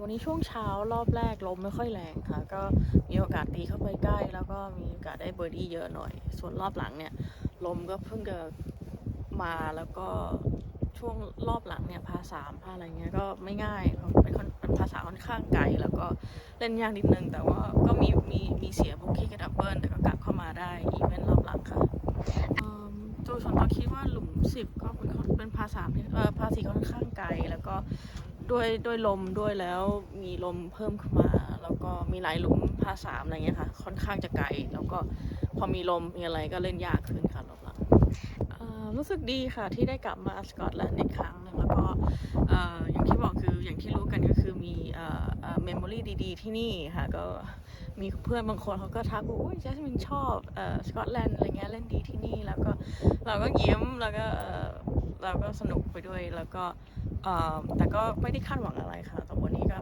วันนี้ช่วงเช้ารอบแรกลมไม่ค่อยแรงค่ะ ก็มีโอกาสตีเข้าไปใกล้ แล้วก็มีโอกาสได้เบอร์ดี้เยอะหน่อย ส่วนรอบหลังเนี่ย ลมก็เพิ่งจะมาแล้วก็ช่วงรอบหลังเนี่ยพาสามพาอะไรเงี้ยก็ไม่ง่ายเพราะเป็นเป็นภาษาค่อนข้างไกลแล้วก็เล่นยากนิดนึง แต่ว่าก็มีมีมีเสียบุกกี้กับดับเบิลแต่ก็กลับเข้ามาได้อีเวนต์รอบหลังค่ะโดยส่วนตัวคิดว่าหลุมสิบก็เป็นเป็นภาษาที่เออภาษีค่อนข้างไกลแล้วก็ ด้วยด้วยลมด้วยแล้วมีลมเพิ่มขึ้นมา แล้วก็มีหลายหลุมพาสามอะไรเงี้ยค่ะ ค่อนข้างจะไกล แล้วก็พอมีลมมีอะไรก็เล่นยากขึ้นค่ะรอบหลังรู้สึกดีค่ะที่ได้กลับมาสกอตแลนด์อีกครั้งหนึ่งแล้วก็อย่างที่บอกคืออย่างที่รู้กันก็คือมีเมมโมรี่ดีๆ ที่นี่ค่ะก็มีเพื่อนบางคนเขาก็ทักว่าโอ้ยแจสมินชอบสกอตแลนด์อะไรเงี้ยเล่นดีที่นี่แล้วก็เราก็ยิ้มแล้วก็ เราก็สนุกไปด้วยแล้วก็แต่ก็ไม่ได้คาดหวังอะไรค่ะแต่วันนี้ก็